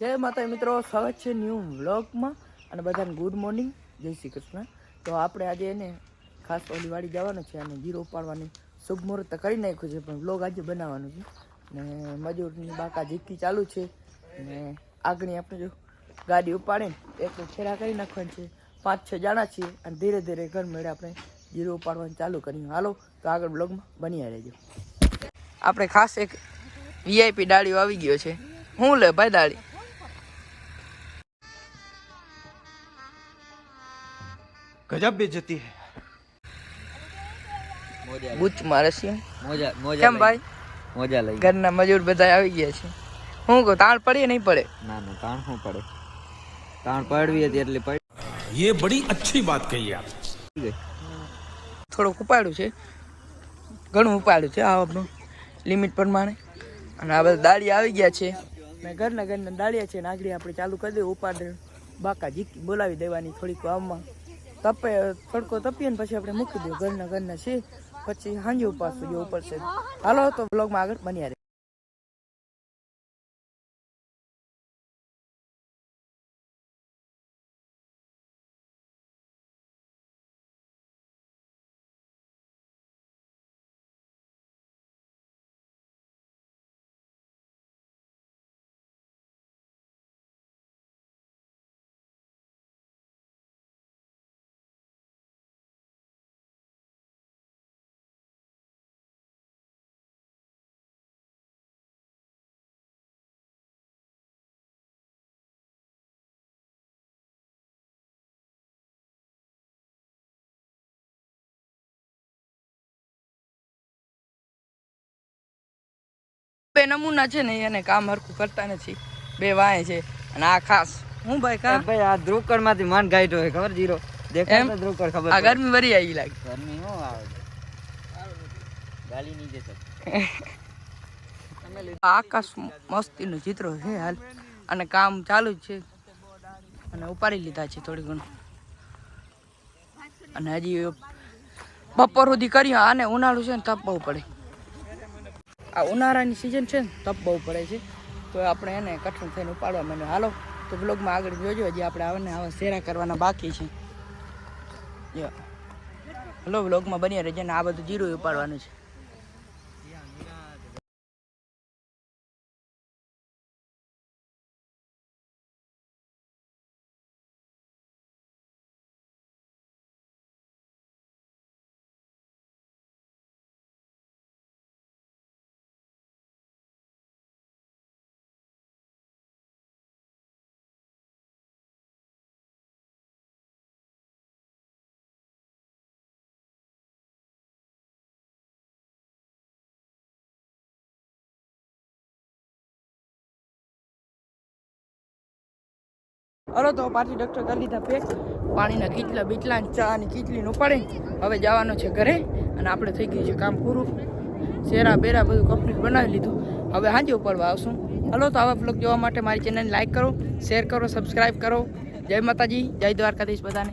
જય માતા મિત્રો, સ્વાગત છે ન્યૂ વ્લોગમાં અને બધાને ગુડ મોર્નિંગ જય શ્રી કૃષ્ણ. તો આપણે આજે એને ખાસ ઓલી વાડી જવાનું છે અને જીરો ઉપાડવાની શુભ મુહૂર્ત કરી નાખ્યું છે, પણ વ્લોગ આજે બનાવવાનું છે. ને મજૂરની બાકા જીકી ચાલુ છે. ને આગળની આપણે જો ગાડી ઉપાડીને એક છેડા કરી નાખવાની છે. પાંચ, છ જાણા છીએ અને ધીરે ધીરે ઘર મેળે આપણે જીરો ઉપાડવાનું ચાલુ કર્યું. હાલો, તો આગળ બ્લોગમાં બની રહેજો. આપણે ખાસ એક વીઆઈપી ડાળીઓ આવી ગયો છે. હું લે ભાઈ દાળી ગજબ બેજતી હે. બુચ મારે છે. મોજા મોજા કેમ ભાઈ? મોજા લઈ. ઘરના મજૂર બધા આવી ગયા છે. હું કહું તાણ પડે નહીં પડે? ના ના તાણ શું પડે? તાણ પડવી હતી એટલે પડી. યે બડી અચ્છી વાત કહી આપ થોડુંક ઉપાડ્યું છે. ઘણું ઉપાડ્યું છે આ લિમિટ પ્રમાણે. અને આ બધા દાડી આવી ગયા છે. મેં ઘરના ઘરના દાળિયા છે નાગડી આપણે ચાલુ કરી દઈએ. ઉપાડ બાકા જીકી બોલાવી દેવાની થોડીક આવમાં તપે, તડકો તપીએ ને પછી આપણે મૂકી દઈએ. ઘરના ઘરના છે પછી હાંજી ઉપાસ જે ઉપર છે. હાલો, તો બ્લોગમાં આગળ બન્યા બે નમૂના છે ને એને કામ હરખું કરતા નથી. બે વાય છે. અને આ ખાસ. હું ભાઈ કા? ભાઈ આ ધ્રુવકરમાંથી માન ગાઈટો હોય ખબર જીરો? એમ? દેખાય ધ્રુવકર ખબર આ ગરમી વરી આવી લાગે. ગરમી હું આવે. ગાલી છે. આ આકાશ મસ્તીનું ચિત્ર છે હાલ. અને કામ ચાલુ જ છે. અને ઉપાડી લીધા છે થોડી ઘણું. અને હજી બપોર સુધી કરી આને ઉનાળું છે ને તપવું પડે. આ ઉનાળાની સિઝન છે ને, તપ બહુ પડે છે. તો આપણે એને કઠણ થઈને ઉપાડવા માંડ્યો. હાલો, તો બ્લોગમાં આગળ જોજો, હજી આપણે આવાને આવા શેરા કરવાના બાકી છે. હલો બ્લોગમાં બની રહેજે ને આ બધું જીરું ઉપાડવાનું છે. હલો તો પાછી ડૉક્ટર કરી લીધા પેક પાણીના કીટલા બીટલા ચાની કીટલીને ઉપાડી હવે જવાનું છે ઘરે અને આપણે થઈ ગયું છે કામ પૂરું. શેરા બેરા બધું કમ્પ્લીટ બનાવી લીધું. હવે સાંજે ઉપાડવા આવશું. હલો, તો આવા બ્લોગ જોવા માટે મારી ચેનલને લાઈક કરો શેર કરો સબસ્ક્રાઈબ કરો. જય માતાજી, જય દ્વારકાધીશ બધાને.